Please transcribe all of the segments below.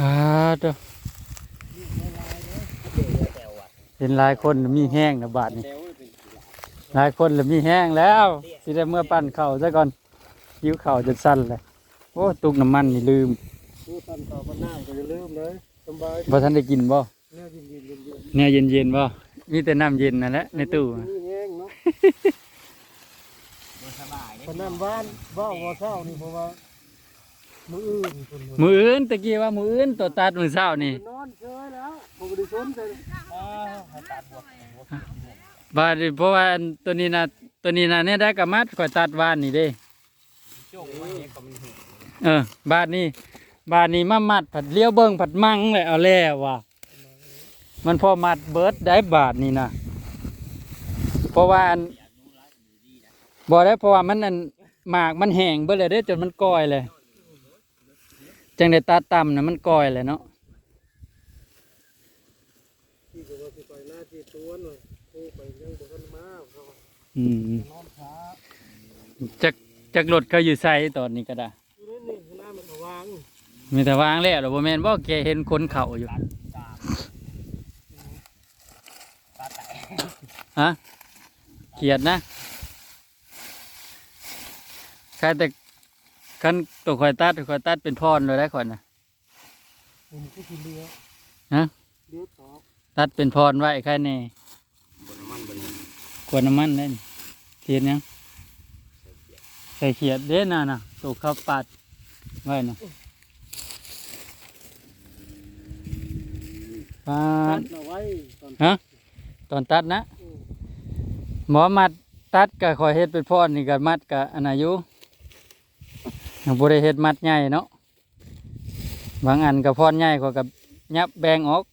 อ่าเด้อเห็นหลายคนมีแห้งนะบาดนี้หลายคนแล้วมีแห้งแล้วสิได้เมื่อปั้นเข่าวซะก่อนยิ้วเข่าวจะสั้นเลยโอ้ตุกน้ำมันนี่ลืมผู้ทันต่อมาหน้าก็จะลืมเลยสบายบ่ทันได้กินบ่เนี่ยยินยินยินยินเนี่ยเย็นๆบ่มีแต่น้ำเย็นนั่นแหละในตู้มีแห้งเนาะสบายเด้คนนั้นบ้านบ้าว่าเศร้านี่เพราะว่า มืออื่นคนมืออื่นตะกี้ว่ามืออื่นตัวตัดมือเช้านี่นอนเฉยแล้วผมก็ได้สนใจอ๋อให้ตัดบวกบวกบาดนี้เพราะว่าอันตัวนี้นะตัวนี้นะเนี่ยได้กะมัดข่อยตัดวานนี่เด้ช่วงมันเองก็มันเห็นเออบาดนี้บาดนี้มามัดผัดเลี้ยวเบิ่งผัดมั่งเลยเอาแล้วว่ะมันพอมัดเบิดได้บาทนี่นะเพราะว่าอันบ่ได้เพราะว่ามันอันหมากมันแห้งเบิดเลยเด้จนมันกอยเลย จังได้ตัดต่ำนะมันกอยเลยเนาะที่ก็ว่าสิไปหน้าที่ตัวหน่อยโอ้ไปยังบ่ทันมาเพราะว่าอืมนอนช้าจักจักรถเขาอยู่ใส่ตอนนี้ก็ได้อยู่นี่นี่หน้ามันก็วางมีแต่วางแล้วหรอบ่แม่นบ่แกเห็นคนเข่าอยู่ตัดตามตัดแต่ฮะเกลียดนะใครแต่ คันตัวข่อยตัดข่อยตัดเป็นพรเลยได้ข่อยนะผมก็สิเลี้ยวฮะเลี้ยวต่อตัดเป็นพรไว้ใครแน่บนน้ำมันบนนี้กวนน้ำมันได้นี่เทียนยังใส่เขียดเด้น่ะน่ะตัวข้าวปัดไว้น่ะปาตัดดเอาไว้ตอนฮะตอนตัดนะอืมหมอมัดตัดกับคอยเฮ็ดเป็นพรนี่กับมัดกับอันอายุ บ่ได้เฮ็ดมัดใหญ่เนาะบางอันกับพรใหญ่กว่ากับยับแบ่งออก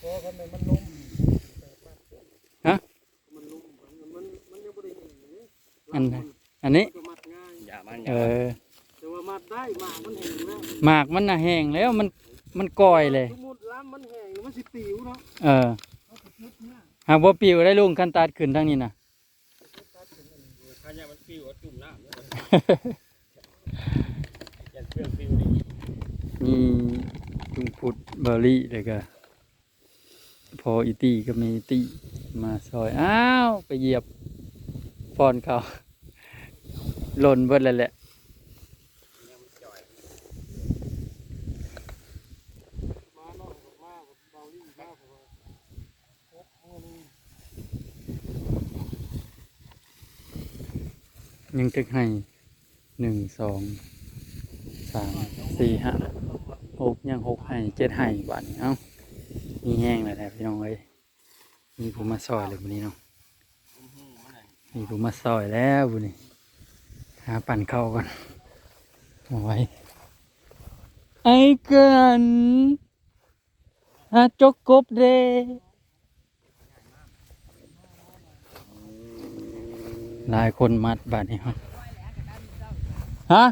เพราะคันนั้นมันลุ่มฮะมันลุ่มมันมันยังบ่ได้เห็นเลยอันไหนอันนี้ก็มัดง่ายอย่ามันอเอย่าอแต่ว่ามัดได้หมากมันแห้งแล้วหมากมันน่ะแห้งแล้วมันมันก่อยเลยสมมุติล้ำมันแห้งมันสิปิวเนาะเออหากว่าปิวได้ลุงคันตัดขึ้นทางนี้น่ะ ข้าเนี่ยมันฟิวเอา จุ่มน้ำยันเพื่อนฟิวนี่มีลุงพุดเบอร์รี่เลยก็พออีตี้ก็มีอีตี้มาซอย อ้าว ไปเหยียบฟอนเขาหล่นเบิดเลยแหละ ยังมันจ่อย มาเนาะมาเบาลี่มาเพราะว่าครบมื้อนี้ ยังตึกให้หนึ่งสองสามสี่ห้าหกยังหกให้เจ็ดให้บาทนี้เอ้ามีแห้งเลยแหละพี่น้องเอ้ยมีผู้มาซอยเลยวันนี้เนาะอื้อหือมันไหนมีผู้มาซอยแล้ววันนี้หาปั่นเข้าก่อนเอาไว้ไอ้เกันฮาจกกบเด้ หลายคนมัดบาทนี้ครับฮะ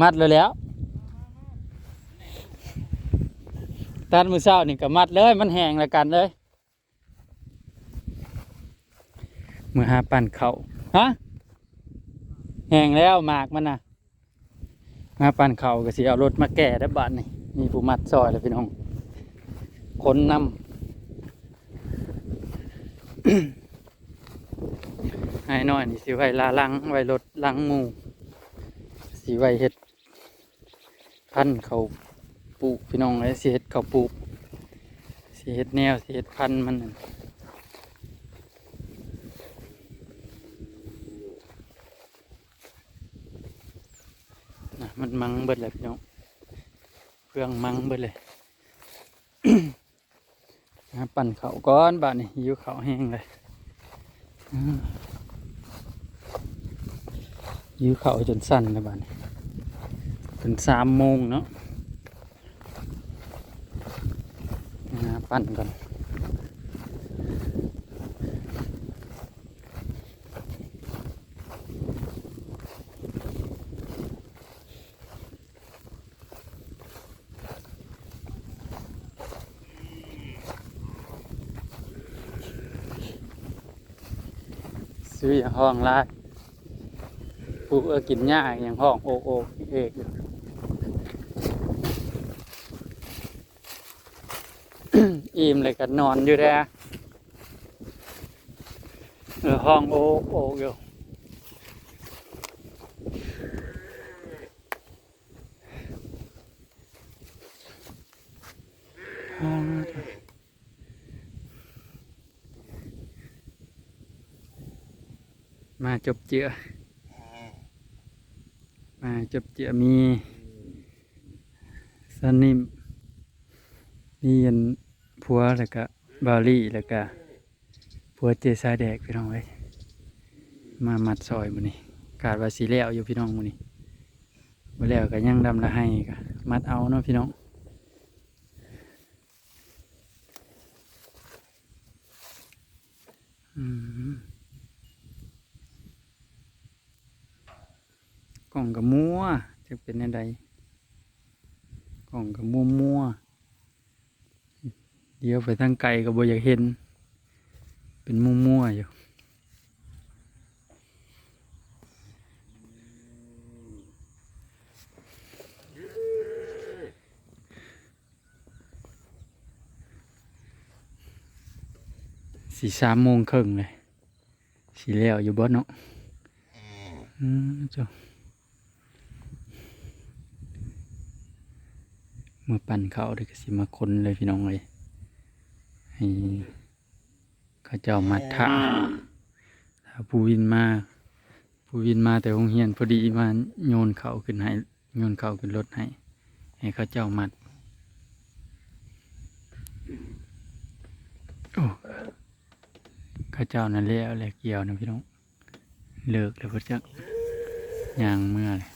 มัดเลยแล้วตัดมือเช้านี่ก็มัดเลย มันแห้งแล้วกันเลยมือหาปั่นเขาฮะแห้งแล้วหมากมันนะมาปั่นเขาก็สิเอารถมาแก่ได้บาทนี่มีผู้มัดซอยเลยพี่น้องคนนำ ให้น้อยนี่สิไว้ลาลังไว้รถลังหมูสิไว้เฮ็ด พันเขาปลูกพี่น้องเลยสิเฮ็ดเขาปลูกสิเฮ็ดแนวสิเฮ็ดพันมันนั่นนะมันมังเบิดเลยพี่น้องเครื่องมังเบิดเลยปั่นเขาก้อนบาดนี่หิวเขาแห้งเลย อืมหิวเข่าจนสั่นเลยบานี้เป็นสามโมงเนาะนะปั่นก่อนซื้ออย่างห้องลาย ผู้เออกินหญ้าอย่างห้องโอกโอกเอกอยู่อิ่มเลยก็นอนอยู่แล้วเออห้องโอกโอกอยู่อ่ามาจบเจือมา จบเจือมีสนิมมีอันผัวแล้วก็บาลี่แล้วก็ผัวเจสาแดกพี่น้องเว้ยมามัดซอยมื้อนี้กาดว่าสีแล้วอยู่พี่น้องมื้อนี้บ่แล้วก็ยังดำละให้ก็มัดเอาเนาะพี่น้องอืม กล่องกับมัวจะเป็นอะไรกล่องกับมัวมัวเดี๋ยวไปทางไกลก็บ่อยากเห็น เป็นมัวมัวอยู่สี่สามโมงครึ่งเลยสีแล้วอยู่บ่เนาะอืมเจ้า เมื่อปั่นเขาเด็กสิมาคนเลยพี่น้องเลยให้เขาเจ้ามาถาถ้าผู้วินมาผู้วินมาแต่โรงเรียนพอดีมาโยนเขาขึ้นให้โยนเขาขึ้นรถให้ให้เขาเจ้ามัดโอ้เขาเจ้านั่นแหละแหละเกี่ยวนะพี่น้องเลิกเลยพระเจ้าย่างเมื่อเลย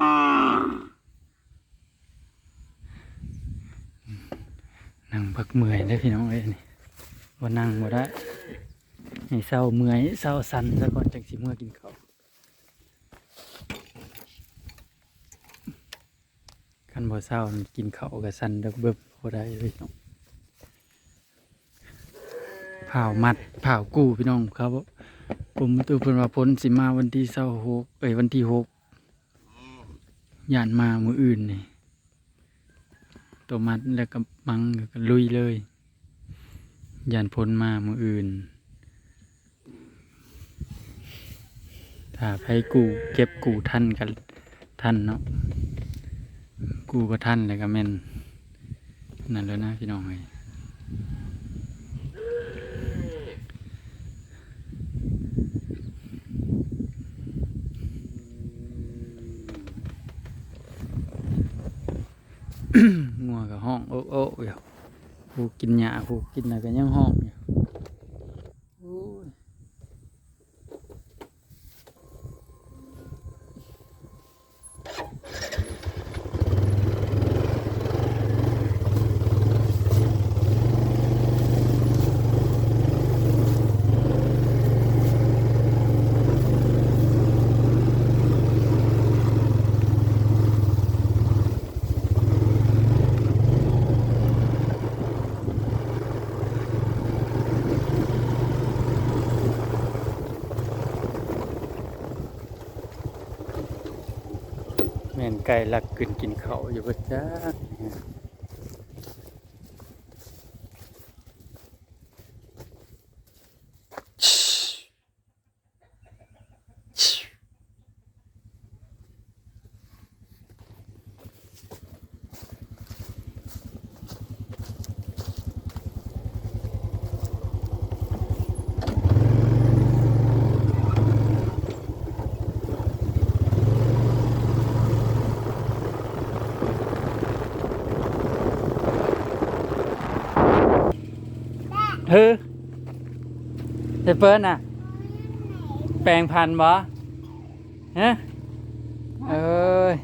นั่งพักเมื่อยได้พี่น้องเอ้ยนี่ว่านั่งบ่ได้ให้เศร้าเมื่อยเศร้าสันซะก่อนจังสิเมื่อกินข้าวคันบ่เศร้ากินข้าวกับสันเดักเบิบบ่ได้พี่น้องเผามัดเผากู้พี่น้องครับผมตัวเพิ่นว่าพ้นสิมาวันที่26เอ้ยวันที่6 ยานมามืออื่นนี่ตัวมัดแล้วก็มังก็ลุยเลยยันพ้นมามืออื่น ถ้าไผกูเก็บกูทันกันทันเนาะกูก็ทันเลยก็แม่นนั่นแล้วนะพี่น้องเอ้ย งัวกับห้องโอ๊ะโอ๊ะอยู่กูกินหญ้าผู้กินอะไรก็ยังห้องอยู่ ไก่ลักขึ้นกินเขาอยู่บ่จ้า เฮ้ยเฮ้ยเปิ้ลน่ะ แปลงพันธุ์บ่ฮะเอ้ย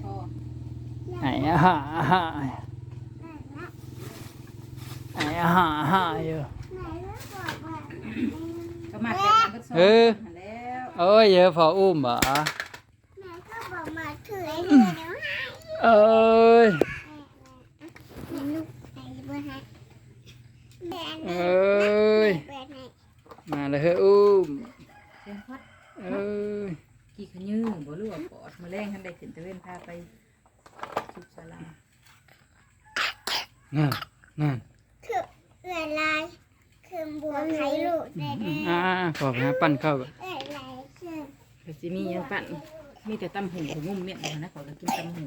ไหนอะหาหาไหนอะหาหาอยู่ก็มาแก้กันก็สองเออ แล้วโอ้ยเยอะพออุ้มบ่แม่ก็บอกมาถือไอ้ยวให้ เอ้ย แม่ลูกไอ้เบอร์ให้แม่ เอนะ้ยแม่ให้มาเลยเฮ้ยอุ้มเป็นพัดเอ้ยกี่ขยื้อบ่รู้ว่าปอดมาแรงทันได้ขึ้นตะเวนพาไปสุขศาลานั่นนั่นคือเรือลายคือบัวไข่ลูกได้ได้อ่าขอไปหาปั้นเข้าก่อนเรือลายคือก็สิมีหยังปั่นมีแต่ตำหูของงุ่มเมียนบ่นะขอยก็กินตำหู